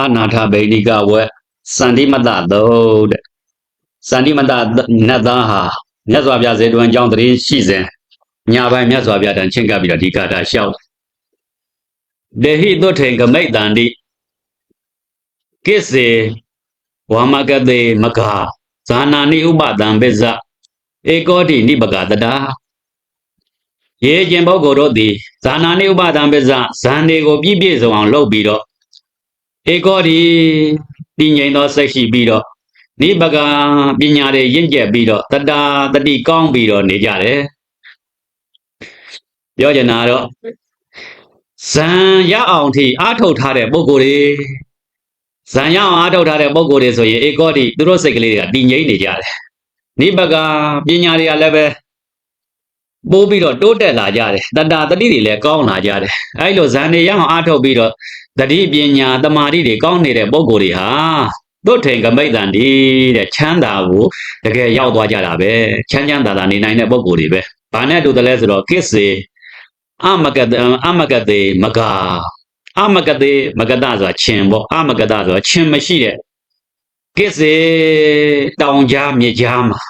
အနာထဗိဏိကဝက်စန္တိမတသုတ်တဲ့စန္တိမတနတ်သားဟာမြတ်စွာဘုရားဇေတဝန်ကြောင့်တရင်ရှိစဉ်ညာပိုင်းမြတ်စွာဘုရားတန်ချင်းကပ်ပြီးတော့ဒီကာတာလျှောက်တယ်ဒေဟိသုထေကမိတ်တန္တိကိစေဝါမကတေမကာဇာနာနိဥပတံပစ္စဧကောတိနိပကတတာရေကျင်ပုဂ္ဂိုလ်တို့သည်ဇာနာနိဥပတံပစ္စဇန်တွေကိုပြည့်ပြည့်စုံအောင်လုပ်ပြီးတော့ ဧကောတိတည်ငြိမ်သောစိတ်ရှိပြီးတော့နိပကပညာတွေရင့်ကျက်ပြီးတော့တတာတတိကောင်းပြီးတော့နေကြတယ်ပြောချင်တာတော့ဇန်ရအောင်ထိအားထုတ်ထားတဲ့ပုဂ္ဂိုလ်တွေဇံရအောင်အားထုတ်ထားတဲ့ပုံကိုယ်တွေဆိုရင်ဧကောတိသူတို့စိတ်ကလေးတွေကတည်ငြိမ်နေကြတယ်။နိဗ္ဗကပညာတွေကလည်းပဲပိုးပြီးတော့တိုးတက်လာကြတယ်။တတတတိတွေလည်းကောင်းလာကြတယ်။အဲဒီလိုဇံတွေရအောင်အားထုတ်ပြီးတော့ တတိပညာတမာတိတွေကောင်းနေတဲ့ပုံကိုယ်တွေဟာတို့ထိန်ကမိတ်တန်ဒီတဲ့ချမ်းသာကိုတကယ်ရောက်သွားကြတာပဲချမ်းချမ်းသာသာနေနိုင်တဲ့ပုံကိုယ်တွေပဲ။ဘာနဲ့တူတယ်လဲဆိုတော့ကိစေအမကတအမကတေမကာအမကတိမကတဆိုတာချင်းပေါ့အမကတဆိုတာချင်းမရှိတဲ့ကိစေတောင်ကြားမြေကြားမှာ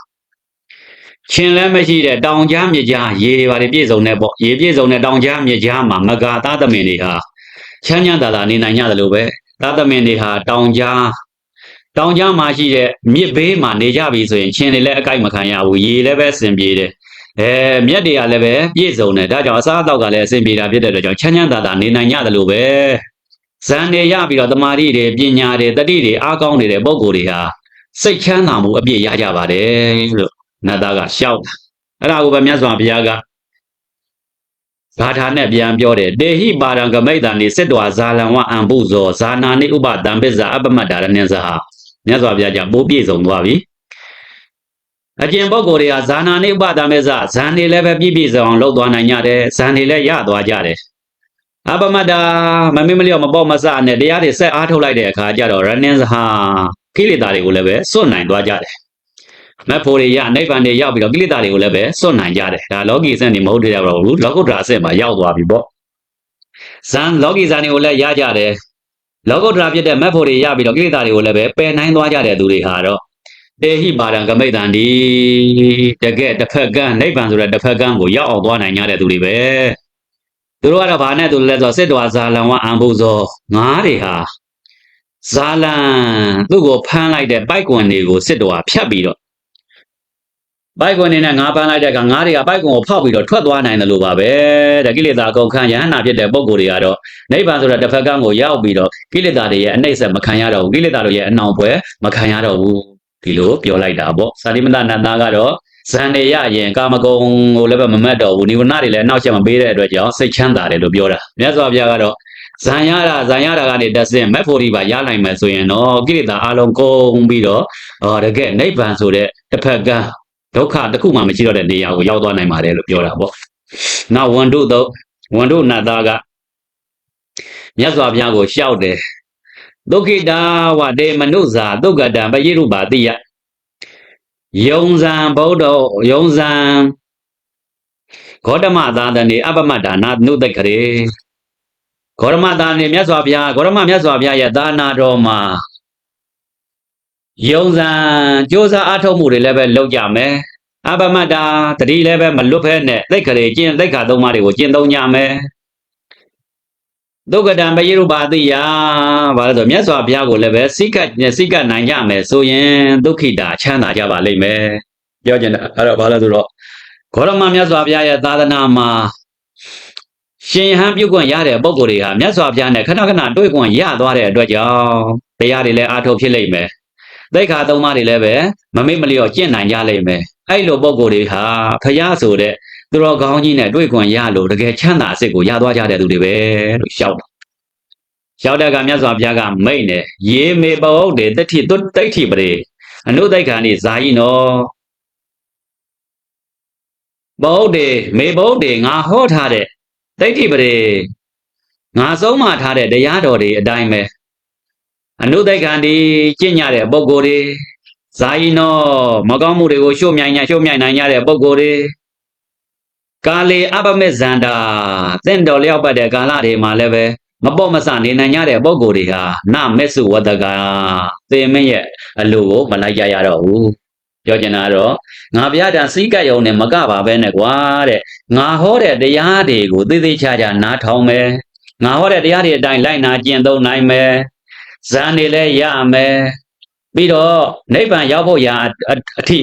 ချင်းလည်းမရှိတဲ့တောင်ကြားမြေကြားရေတွေပါတယ်ပြည့်စုံတဲ့ပေါ့ရေပြည့်စုံတဲ့တောင်ကြားမြေကြားမှာမကာသားသမင်တွေဟာ ချမ်းချမ်းသာသာနေနိုင်ကြတယ်လို့ပဲသားသမင်တွေဟာတောင်ကြားတောင်ကြားမှာရှိတဲ့မြစ်ဘေးမှာနေကြပြီဆိုရင်ချင်းတွေလည်းအကိုက်မခံရဘူးရေလည်းပဲအဆင်ပြေတယ်အဲမြက်တွေကလည်းပဲပြည့်စုံတယ်ဒါကြောင့်အစားအသောက်ကလည်းအဆင်ပြေတာဖြစ်တဲ့အတွက်ကြောင့်ချမ်းချမ်းသာသာနေနိုင်ရတယ်လို့ပဲဇန်တွေရပြီးတော့တမာတိတွေပညာတွေတတိတွေအားကောင်းနေတဲ့ပုံကိုယ်တွေဟာစိတ်ချမ်းသာမှုအပြည့်ရကြပါတယ်လို့နတ်သားကရှောက်တာအဲ့ဒါကိုပဲမြတ်စွာဘုရားက ဘာသာနဲ့ပြန်ပြောတယ်တေဟိပါရံကမိတ်တန်နေစစ်တော်ဇာလံဝအံပုဇောဇာနာနိဥပတံပစ္စာအပမတ္တာရဏဇာမြတ်စွာဘုရားကြောင့်ပိုးပြည့်စုံသွားပြီအကျင့်ပုဂ္ဂိုလ်တွေဟာဇာနာနိဥပဒမေဇဇန်တွေလည်းပဲပြည့်ပြည့်စုံအောင်လုပ်သွားနိုင်ကြတယ်ဇန်တွေလည်းရသွားကြတယ်အပမတ္တာမမေ့မလျော့မပေါ့မဆနဲ့တရားတွေဆက်အားထုတ်လိုက်တဲ့အခါကျတော့ရဏင်းဇဟာကိလေသာတွေကိုလည်းပဲစွန့်နိုင်သွားကြတယ် မက်ဖို့တွေရနိဗ္ဗာန်တွေရောက်ပြီးတော့ကိလေသာတွေကိုလည်းပဲစွန့်နိုင်ကြတယ်ဒါလောကီစံနေမဟုတ်တဲ့တော့ဘူးလောကုတ္တရာအဆင့်မှာရောက်သွားပြီပေါ့ဇန်လောကီဇန်တွေကိုလည်းရကြတယ်လောကုတ္တရာဖြစ်တဲ့မက်ဖို့တွေရပြီးတော့ကိလေသာတွေကိုလည်းပဲပယ်နိုင်သွားကြတဲ့သူတွေဟာတော့တေဟိပါဒံကမိတ်တန်ဒီတကယ်တစ်ဖက်ကန်းနိဗ္ဗာန်ဆိုတဲ့တစ်ဖက်ကန်းကိုရောက်အောင်သွားနိုင်ကြတဲ့သူတွေပဲသူတို့ကတော့ဘာနဲ့သူလဲဆိုစစ်တော်ဇာလံဝအံဘုဇောငါးတွေဟာဇာလံသူ့ကိုဖမ်းလိုက်တဲ့ပိုက်ကွန်တွေကိုစစ်တော်ကဖြတ်ပြီးတော့ ပိုက်ကွန်နေနဲ့ငါးဖမ်းလိုက်တဲ့ကငါးတွေကပိုက်ကွန်ကိုဖောက်ပြီးတော့ထွက်သွားနိုင်တယ်လို့ပါပဲတဲ့ကိလေသာကုန်ခံယဟနာဖြစ်တဲ့ပုံကိုယ်တွေကတော့နိဗ္ဗာန်ဆိုတဲ့တစ်ဖက်ကန်းကိုရောက်ပြီးတော့ကိလေသာတွေရဲ့အနှိမ့်ဆက်မခံရတော့ဘူးကိလေသာတို့ရဲ့အနှောင်ပွဲမခံရတော့ဘူးဒီလိုပြောလိုက်တာပေါ့စာရိမတနန္ဒကတော့ဇန်နေရရင်ကာမဂုဏ်ကိုလည်းပဲမမတ်တော့ဘူးနိဝရဏတွေလည်းနောက်ချက်မပေးတဲ့အတွက်ကြောင့်စိတ်ချမ်းသာတယ်လို့ပြောတာမြတ်စွာဘုရားကတော့ဇန်ရတာဇန်ရတာကနေတဆင့်မက်ဖို့ဒီပါရနိုင်မယ်ဆိုရင်တော့ကိလေသာအလုံးကုန်ပြီးတော့ဟောတကယ်နိဗ္ဗာန်ဆိုတဲ့တစ်ဖက်က ဒုက္ခတစ်ခုမှမရှိတော့တဲ့နေရာကိုရောက်သွားနိုင်ပါတယ်လို့ပြောတာပေါ့နောက်ဝန်တို့တော့ဝန်တို့နတ်သားကမြတ်စွာဘုရားကိုရှောက်တယ်ဒုက္ခိတာဝတေမနုဇာဒုက္ကတံပယိရုပါတိယယုံဇံဗုဒ္ဓယုံဇံဂေါတမသာတနေအပမတ္တာနာနုတ္တကရေဂေါရမသာနေမြတ်စွာဘုရားဂေါရမမြတ်စွာဘုရားရဲ့သာနာတော်မှာ ယုံဇံစ조사အားထုတ်မှုတွေလည်းပဲလုပ်ကြမယ်အပမတ္တာတတိလည်းပဲမလွတ်ဖဲနဲ့သိက္ခရေကျင့်သိက္ခာသုံးပါးတွေကိုကျင့်သုံးကြမယ်ဒုက္ကတံပယိရုပါတိယဘာလဲဆိုမြတ်စွာဘုရားကိုလည်းပဲစိတ်ကစိတ်ကနိုင်ကြမယ်ဆိုရင်ဒုက္ခိတာချမ်းသာကြပါလိမ့်မယ်ပြောချင်တယ်အဲ့တော့ဘာလဲဆိုတော့ဂေါရမမြတ်စွာဘုရားရဲ့သာသနာမှာရှင်ဟန်ပြုတ်ခွင့်ရတဲ့ပုံကိုယ်တွေဟာမြတ်စွာဘုရားနဲ့ခဏခဏတွေ့ခွင့်ရသွားတဲ့အတွက်ကြောင့်တရားတွေလည်းအားထုတ်ဖြစ်လိမ့်မယ် သိက္ခာသုံးပါးတွေလည်းပဲမမေ့မလျော့ကျင့်နိုင်ကြလိမ့်မယ်အဲ့လိုပုံကိုယ်တွေဟာဖရာဆိုတဲ့သူတော်ကောင်းကြီးနဲ့တွေ့ခွင့်ရလို့တကယ်ချမ်းသာအစ်ကိုရသွားကြတဲ့သူတွေပဲလို့ရှောက်တာရှောက်တဲ့ကမြတ်စွာဘုရားကမိတ်နေရေမေပဟုတ်တယ်တတိတုတိဋ္ဌိပရေအနုသိက္ခာနေဇာယိနောဘဟုတ်တယ်မေဘဟုတ်တယ်ငါဟောထားတဲ့ဒိဋ္ဌိပရေငါဆုံးမထားတဲ့တရားတော်တွေအတိုင်းပဲ အနုသိက္ခာဒီကျင့်ကြတဲ့ပုဂ္ဂိုလ်တွေဇာယိနောမကောင်းမှုတွေကိုရှုမြိုင်ညာရှုမြိုင်နိုင်ကြတဲ့ပုဂ္ဂိုလ်တွေကာလေအပမေဇန္တာတင့်တော်လျောက်ပတ်တဲ့ကာလတွေမှာလည်းပဲမပေါ့မဆနေနိုင်ကြတဲ့ပုံကိုယ်တွေဟာနမက်စုဝတ္တကသေမင်းရဲ့အလိုကိုမလိုက်ကြရတော့ဘူးပြောချင်တာကတော့ငါဘုရားတန်စီးကပ်ယုံနဲ့မကပါပဲနဲ့ကွာတဲ့ငါဟောတဲ့တရားတွေကိုသေသေးချာချာနားထောင်မယ်ငါဟောတဲ့တရားတွေအတိုင်းလိုက်နာကျင့်သုံးနိုင်မယ် ဇန်နေလည်းရမယ်ပြီးတော့နိဗ္ဗာန်ရောက်ဖို့ရာအအထိ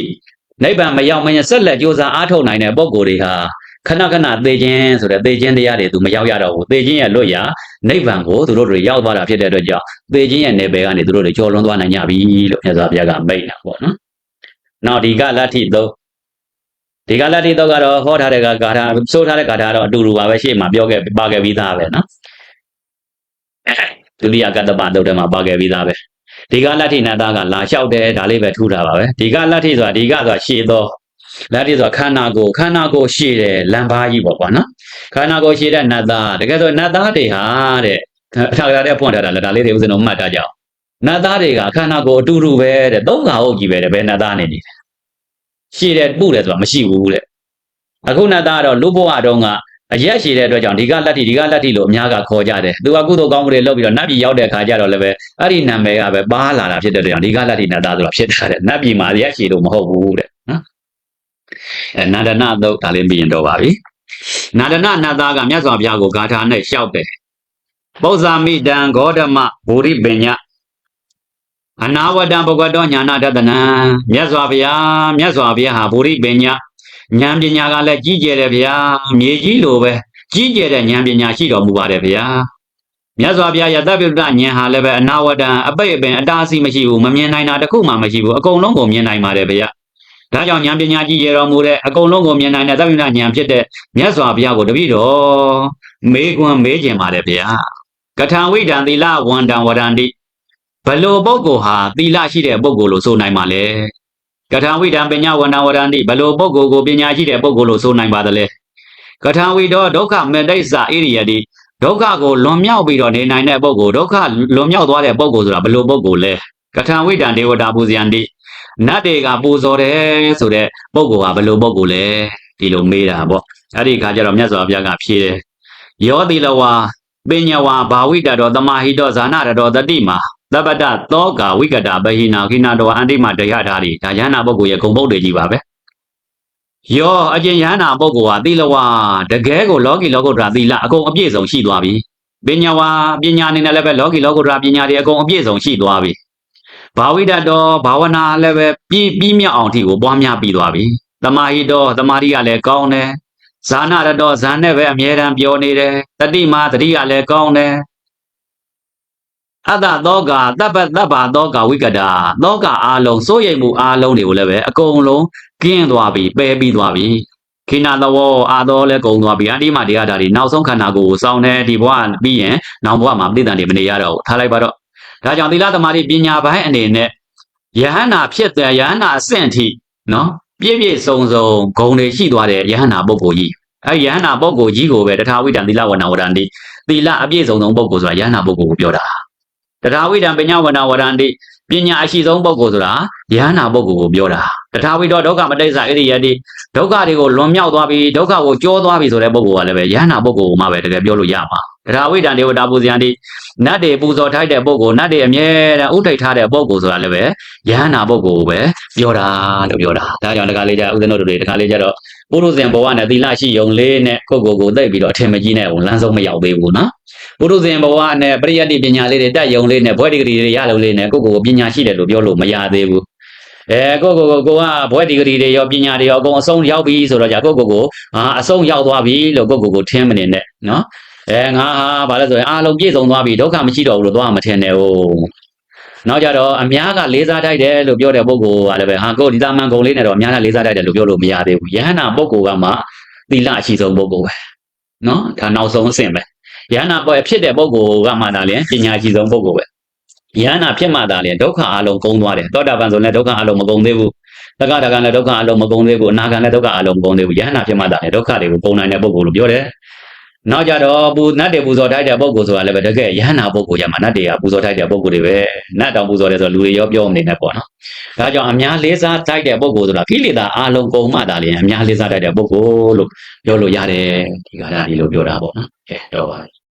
နိဗ္ဗာန်မရောက်မရင်ဆက်လက်ကြိုးစားအားထုတ်နိုင်တဲ့ပုံကိုယ်တွေဟာခဏခဏသေခြင်းဆိုတဲ့သေခြင်းတရားတွေသူမရောက်ရတော့ဘူးသေခြင်းရဲ့လွတ်ရာနိဗ္ဗာန်ကိုသူတို့တွေရောက်သွားတာဖြစ်တဲ့အတွက်ကြောင့်သေခြင်းရဲ့နယ်ပယ်ကနေသူတို့တွေကျော်လွန်သွားနိုင်ကြပြီလို့မြတ်စွာဘုရားကမိန့်တာပေါ့နော်။နောက်ဒီကလတ္ထိသုံးဒီကလတ္ထိသုံးကတော့ဟောထားတဲ့ကဂါထာဆိုထားတဲ့ဂါထာတော့အတူတူပါပဲရှေ့မှာပြောခဲ့ပါခဲ့ပြီးသားပဲနော်။ ဒုတိယကတ္တပတုတ်ထဲမှာပါခဲ့ပြီးသားပဲ။ဒီကလတ္ထိနတ်သားကလာလျှောက်တယ်ဒါလေးပဲထူတာပါပဲ။ဒီကလတ္ထိဆိုတာဒီကဆိုတာရှေ့သောလက်တိဆိုခန္ဓာကိုယ်ခန္ဓာကိုယ်ရှည်တယ်လမ်းပါကြီးပေါ့ကွာနော်ခန္ဓာကိုယ်ရှည်တဲ့နတ်သားတကယ်ဆိုနတ်သားတွေဟာတဲ့ထာဂရတဲ့ဖွင့်ထားတာလက်ဒါလေးတွေဥစဉ်တော့မှတ်ထားကြအောင်နတ်သားတွေကခန္ဓာကိုယ်အတူတူပဲတဲ့သုံးခါဟုတ်ကြီးပဲတဲ့ဘယ်နတ်သားနေနေတယ်ရှည်တယ်ပုတယ်ဆိုတာမရှိဘူးတဲ့အခုနတ်သားကတော့လူဘဝတုန်းက အရက်ရှည်တဲ့အတွက်ကြောင့်ဒီကလက်ထိဒီကလက်ထိလို့အများကခေါ်ကြတယ်သူကကုသိုလ်ကောင်းမှုတွေလုပ်ပြီးတော့နတ်ပြည်ရောက်တဲ့ခါကျတော့လည်းပဲအဲ့ဒီနာမည်ကပဲပါလာတာဖြစ်တဲ့အတွက်ကြောင့်ဒီကလက်ထိနတ်သားဆိုတာဖြစ်တာတဲ့နတ်ပြည်မှာရက်ရှည်လို့မဟုတ်ဘူးတဲ့နော်အဲနာဒနာသုတ်ဒါလေးပြီးရင်တော့ပါပြီနာဒနာနတ်သားကမြတ်စွာဘုရားကိုဂါထာနဲ့လျှောက်တယ်ပုဇာမိတံဂေါတမဘူရိပညာအနာဝတံဘဂဝတောညာနာတတနံမြတ်စွာဘုရားမြတ်စွာဘုရားဟာဘူရိပညာ ဉာဏ်ပညာကလည်းကြီးကျယ်တယ်ဗျာမြေကြီးလိုပဲကြီးကျယ်တဲ့ဉာဏ်ပညာရှိတော်မူပါတယ်ဗျာမြတ်စွာဘုရားယတပိပ္ပဉာဏ်ဟာလည်းပဲအနာဝတံအပိတ်အပင်အတားအဆီးမရှိဘူးမမြင်နိုင်တာတစ်ခုမှမရှိဘူးအကုန်လုံးကိုမြင်နိုင်ပါတယ်ဗျာဒါကြောင့်ဉာဏ်ပညာကြီးရတော်မူတဲ့အကုန်လုံးကိုမြင်နိုင်တဲ့သဗ္ဗညဉာဏ်ဖြစ်တဲ့မြတ်စွာဘုရားကိုတပည့်တော်မေးခွန်းမေးခြင်းပါတယ်ဗျာကထာဝိဒံသီလဝန္တံဝရန္တိဘလို့ပုဂ္ဂိုလ်ဟာသီလရှိတဲ့ပုဂ္ဂိုလ်လို့ဆိုနိုင်ပါလေ ကထာဝိဒံပညာဝန္တံဝရန္တိဘလို့ပုဂ္ဂိုလ်ကိုပညာရှိတဲ့ပုဂ္ဂိုလ်လို့ဆိုနိုင်ပါသလဲကထာဝိတောဒုက္ခမေတ္တိစဣရိယတိဒုက္ခကိုလွန်မြောက်ပြီးတော့နေနိုင်တဲ့ပုဂ္ဂိုလ်ဒုက္ခလွန်မြောက်သွားတဲ့ပုဂ္ဂိုလ်ဆိုတာဘလို့ပုဂ္ဂိုလ်လဲကထာဝိဒံဒေဝတာပူဇယန္တိနတ်တွေကပူဇော်တယ်ဆိုတဲ့ပုဂ္ဂိုလ်ဟာဘယ်လိုပုဂ္ဂိုလ်လဲဒီလိုမေးတာပေါ့အဲ့ဒီခါကျတော့မြတ်စွာဘုရားကဖြေတယ်ယောတိလဝါပညာဝါဘာဝိတတော်တမဟိတောဇာနာရတော်တတိမာ သဗ္ဗတသောကဝိကတာဘဟိနာခိနာတော်အန္တိမတရထားတွေဒါယန္နာပုဂ္ဂိုလ်ရဲ့ဂုံပုတ်တွေကြီးပါပဲယောအကျဉ်ယန္နာပုဂ္ဂိုလ်ဟာသီလဝါတကယ်ကိုလောကီလောကုတ္တရာသီလအကုန်အပြည့်စုံရှိသွားပြီပညာဝါပညာအနေနဲ့လည်းပဲလောကီလောကုတ္တရာပညာတွေအကုန်အပြည့်စုံရှိသွားပြီဘာဝိတတော်ဘာဝနာလည်းပဲပြီးပြီးမြောက်အောင်ထိကိုပွားများပြီးသွားပြီတမာဟိတော်တမာရီကလည်းကောင်းတယ်ဇာနာရတော်ဇန်နဲ့ပဲအမြဲတမ်းပြောနေတယ်တတိမာတတိကလည်းကောင်းတယ် အတ္တသောကတပ္ပတပ္ပါသောကဝိကတာသောကအာလုံးစိုးရိမ်မှုအာလုံးတွေကိုလည်းပဲအကုန်လုံးကင်းသွားပြီပယ်ပြီးသွားပြီခိနာသဝအာသောလည်းကုံသွားပြီအတိမတရားဓာတ်တွေနောက်ဆုံးခန္ဓာကိုယ်ကိုစောင်းနေဒီဘဝပြီးရင်နောက်ဘဝမှာပြိတ္တန်တွေမနေရတော့ဘူးထားလိုက်ပါတော့ဒါကြောင့်သီလသမာဓိပညာပိုင်းအနေနဲ့ယဟန္တာဖြစ်တဲ့ယဟန္တာအဆင့်ထိနော်ပြည့်ပြည့်စုံစုံဂုံတွေရှိသွားတဲ့ယဟန္တာပုဂ္ဂိုလ်ကြီးအဲယဟန္တာပုဂ္ဂိုလ်ကြီးကိုပဲတထာဝိတံသီလဝဏဝရန္တိသီလအပြည့်စုံဆုံးပုဂ္ဂိုလ်ဆိုတာယဟန္တာပုဂ္ဂိုလ်ကိုပြောတာ တထာဝိတံပညာဝဏဝရန္တိပညာအရှိဆုံးပုဂ္ဂိုလ်ဆိုတာယဟန္တာပုဂ္ဂိုလ်ကိုပြောတာတထာဝိတောဒုက္ခမတိစ္ဆာဣရိယတိဒုက္ခတွေကိုလွန်မြောက်သွားပြီဒုက္ခကိုကြောသွားပြီဆိုတဲ့ပုဂ္ဂိုလ်ကလည်းပဲယဟန္တာပုဂ္ဂိုလ်ကိုမှပဲတကယ်ပြောလို့ရမှာတထာဝိတံဒေဝတာပူဇယန္တိနတ်တွေပူဇော်ထိုက်တဲ့ပုဂ္ဂိုလ်နတ်တွေအမြဲတမ်းဥထိတ်ထားတဲ့ပုဂ္ဂိုလ်ဆိုတာလည်းပဲယဟန္တာပုဂ္ဂိုလ်ကိုပဲပြောတာလို့ပြောတာဒါကြောင့်တခါလေးကျဥစဉ်တို့တွေတခါလေးကျတော့ ပုရုဇဉ်ဘဝနဲ့သီလရှိယုံလေးနဲ့ကိုယ့်ကိုယ်ကိုသိပ်ပြီးတော့အထင်မကြီးနဲ့လမ်းဆုံးမရောက်သေးဘူးနော်ပုရုဇဉ်ဘဝနဲ့ပရိယတ်တိပညာလေးတွေတက်ယုံလေးနဲ့ဘွဲဒီဂရီတွေရလို့လေးနဲ့ကိုယ့်ကိုယ်ကိုပညာရှိတယ်လို့ပြောလို့မရသေးဘူးအဲကိုကိုကိုကိုကဘွဲဒီဂရီတွေရောပညာတွေရောအကုန်အဆုံးရောက်ပြီဆိုတော့じゃကိုကိုကိုဟာအဆုံးရောက်သွားပြီလို့ကိုကိုကိုထင်းမနေနဲ့နော်အဲငါဟာဘာလဲဆိုရင်အားလုံးပြည့်စုံသွားပြီဒုက္ခမရှိတော့ဘူးလို့သွားမထင်နဲ့ဟုတ် နောက်ကြတော့အများကလေးစားတိုက်တယ်လို့ပြောတဲ့ပုဂ္ဂိုလ်ကလည်းပဲဟာကိုဒီသားမန်ကုန်လေးနဲ့တော့အများကလေးစားတိုက်တယ်လို့ပြောလို့မရသေးဘူးယဟန္တာပုဂ္ဂိုလ်ကမှသီလအရှိဆုံးပုဂ္ဂိုလ်ပဲနော်ဒါနောက်ဆုံးအဆင့်ပဲယဟန္တာပေါ်ဖြစ်တဲ့ပုဂ္ဂိုလ်ကမှသာလေပညာရှိဆုံးပုဂ္ဂိုလ်ပဲယဟန္တာဖြစ်မှသာလေဒုက္ခအလုံးကုန်သွားတယ်သောတာပန်ဆိုလည်းဒုက္ခအလုံးမကုန်သေးဘူးတက္ကတကလည်းဒုက္ခအလုံးမကုန်သေးဘူးအနာဂံလည်းဒုက္ခအလုံးမကုန်သေးဘူးယဟန္တာဖြစ်မှသာလေဒုက္ခတွေကိုကုန်နိုင်တဲ့ပုဂ္ဂိုလ်လို့ပြောတယ် နောက်ကြတော့ပူနတ်တွေပူဇော်ထိုက်တဲ့ပုဂ္ဂိုလ်ဆိုတာလည်းပဲတကယ်ယဟန္တာပုဂ္ဂိုလ်ရမှာနတ်တွေကပူဇော်ထိုက်တဲ့ပုဂ္ဂိုလ်တွေပဲနတ်တောင်ပူဇော်တယ်ဆိုတော့လူတွေရောပြောမနေနဲ့ပေါ့နော်ဒါကြောင့်အများလေးစားထိုက်တဲ့ပုဂ္ဂိုလ်ဆိုတာကိလေသာအလုံးကုန်မှသာလျှင်အများလေးစားထိုက်တဲ့ပုဂ္ဂိုလ်လို့ပြောလို့ရတယ်ဒီကရဒီလိုပြောတာပေါ့နော်ကဲတော့ပါ